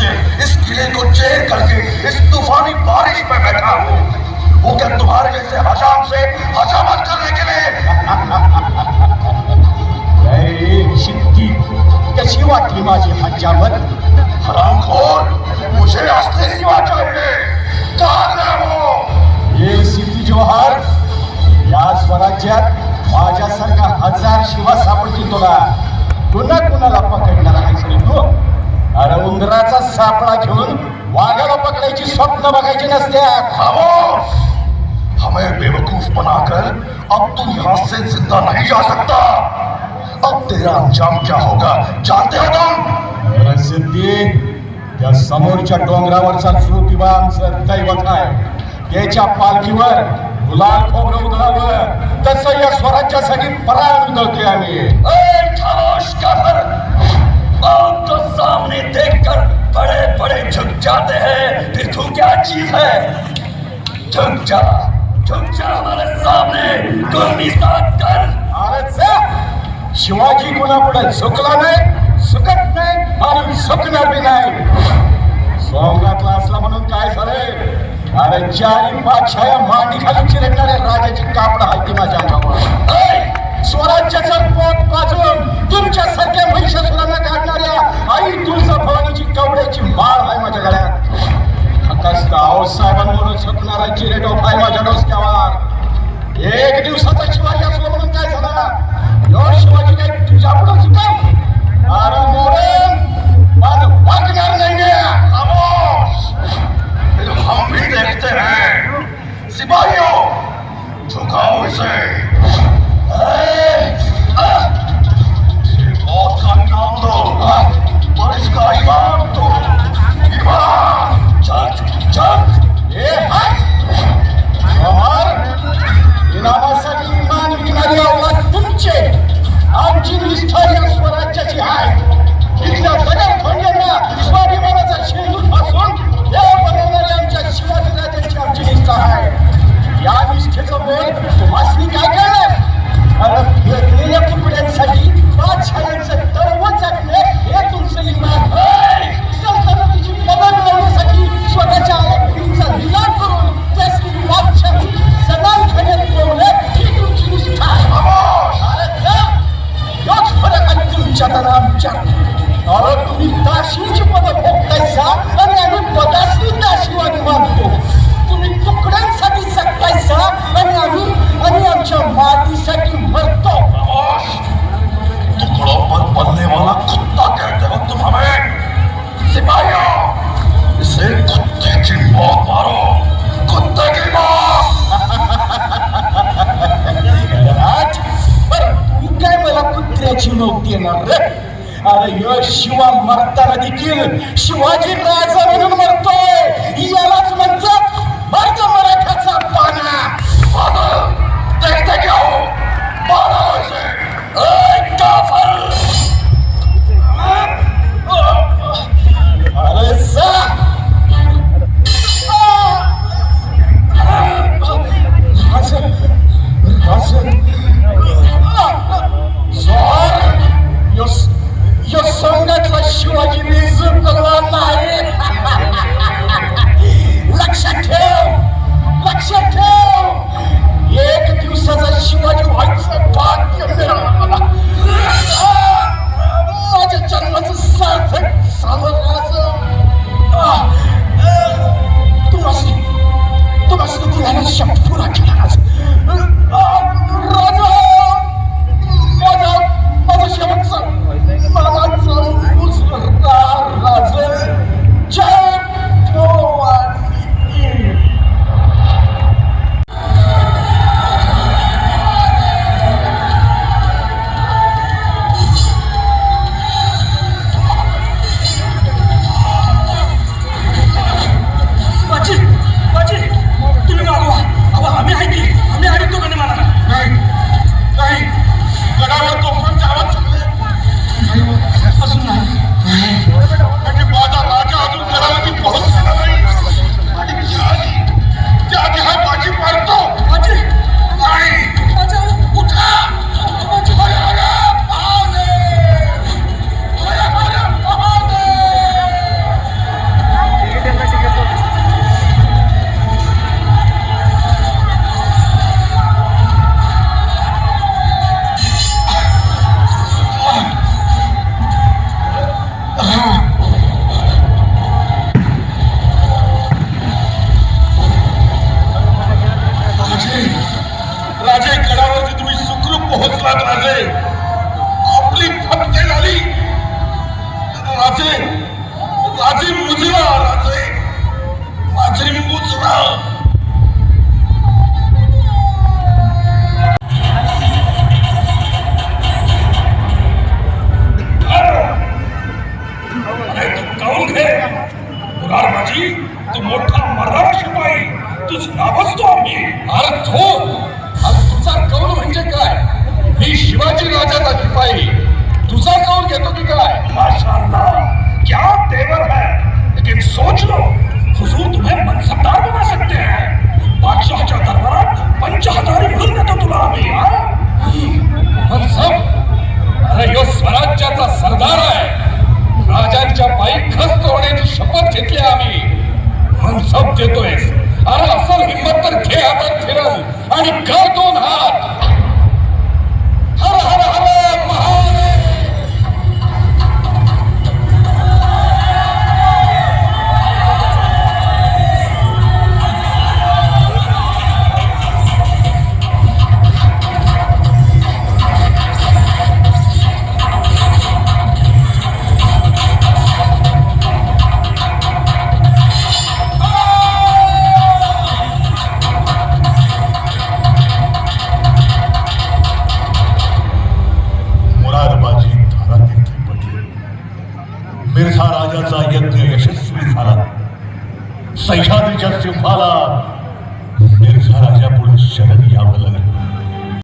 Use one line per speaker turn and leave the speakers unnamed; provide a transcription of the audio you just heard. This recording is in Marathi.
से इस किले को चेर करके इस तूफानी बारिश में बैठा हूँ। वो क्या तुम्हारे जैसे हजाम से हजामत करने के लिए।
कशी वाटली माझी हजामत
हरामखोर मुझे असली सिवा चाहिए। कहाँ वो
ये सिद्धी जोहार या स्वराज्यात माझ्यासारखा सापळा घेऊन वाघाला पकडायची स्वप्न बघायची नसत्यात
खामोश! हमें बेवकूफ़ बनाकर अब तू यहाँ से ज़िंदा नहीं जा सकता। अब तेरा अंजाम क्या होगा जानते हो तुम?
त्या समोरच्या डोंगरावरचा ज्योतिबा आमचं दैवत आहे त्याच्या पालखीवर गुलाल खोबरं उधळावं तसं या स्वराज्यासाठी प्राण उधळतोय आम्ही.
खामोश! कर तो सामने देखकर बड़े बड़े झुक जाते हैं। फिर तू क्या चीज है। झुक जा झुक जा हमारे सामने। साथ कर।
शिवाजी कोणापुढे झुकला नाही सुकत नाही आणि झुकणार बी नाही। सोंगातला असला म्हणून काय झालंय अरे चारी बादशाह मांडी खाली चिरडणाऱ्या राजाची कापड हाती माझ्या अंगावर स्वराज्याचं पोट पाजून तुमच्यासारख्या महिषासुरांना काढणाऱ्या आई तुळजाभवानीची कवड्याची माळ आहे माझ्या गळ्यात. हकास गाव साहेबांवरून झुकणारा चिरेटोप आहे माझ्या डोसक्यावर. एक दिवसाचा शिवाजी असलो म्हणून काय झाला? यो शिवाजी काय तुझ्या पुढे चुकाव अरे मोरण पण वागणार नाही.
कुत्र्याची अरे यो शिवा मरताना देखील शिवाजी राजा म्हणून मरतोय. यालाच म्हणतात म्हणतात राजे आपली फटके झाली. राजे
राजे मुजरा राजे. माझे मुजरा. तू मोठा मराठा शिपाई. तुझ नावच तो आम्ही. अरे हो तुझा कौन म्हणजे काय? ही शिवाजी राजाचा शिपाई तुझा कौन घेतो की काय? माशाल्लाह क्या तेवर है. लेकिन सोच लो हुजूर तुम्हें
मनसबदार बना सकते हैं.
बादशाहच्या दरबारात पंच म्हणून
देतो तुला आम्ही मनसब
अरे यो स्वराज्याचा सरदार आहे. राजांच्या पायी खस्त होण्याची शपथ घेतली आम्ही. मनसब देतोय अरे असं हिंमत तर घे हातात
फिरव आणि कर दोन हा सह्याद्रीच्या सिंहाला मिर्झा राजा पुढे शरण यावं लागलं.